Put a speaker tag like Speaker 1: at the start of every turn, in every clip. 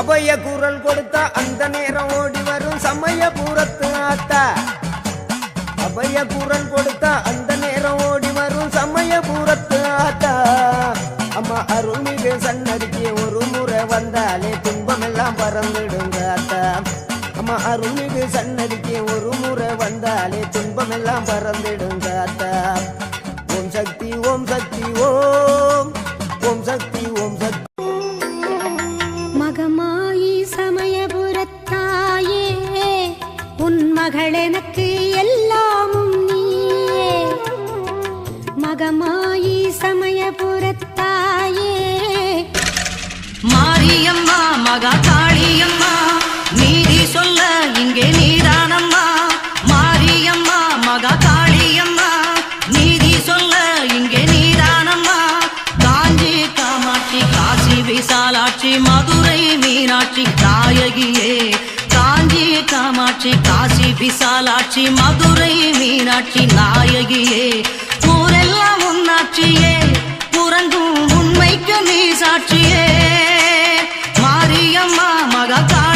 Speaker 1: அபய குரல் கொடுத்தா அந்த நேரம் ஓடி வரும் சமய பூரத்து ஆத்தா. அபய குரல் கொடுத்தா அந்த நேரம் ஓடி வரும் சமய பூரத்து ஆத்தா. அம்மா அருள்மிகு சன்னதிக்கு ஒரு முறை வந்தாலே துன்பமெல்லாம் பறந்துடுங்க ஆத்தா. அம்மா அருள்மிகு சன்னதிக்கு ஒரு முறை வந்தாலே துன்பமெல்லாம் பறந்துடுங்க ஆத்தா. ஓம் சக்தி ஓம் சக்தி ஓம். ஓம் சக்தி
Speaker 2: உன் மகள் எனக்கு எல்லாமும் நீயே. மகமாயி சமயபுரத்தாயே
Speaker 3: மாரியம்மா மகா காளியம்மா நீதி சொல்ல இங்கே நீதானம்மா. மாரியம்மா மகா காளியம்மா நீதி சொல்ல இங்கே நீதானம்மா. காஞ்சி காமாட்சி காசி விசாலாட்சி மது விசாலாட்சி மதுரை மீனாட்சி நாயகியே. ஊரெல்லாம் உன்னாட்சியே புறங்கும் உண்மைக்கு நீ சாட்சியே. மாரியம்மா மகா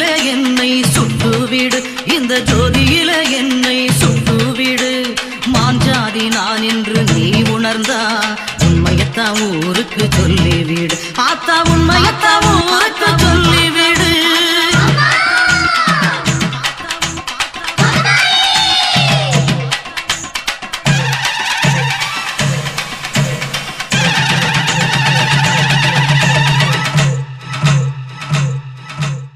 Speaker 3: ஜோதியில என்னை சுட்டுவிடு இந்த ஜோதியில என்னை சுட்டுவிடு மாஞ்சாதி நான் என்று நீ உணர்ந்தா உண்மையத்தான் ஊருக்கு சொல்லிவிடு. ஆத்தா உண்மை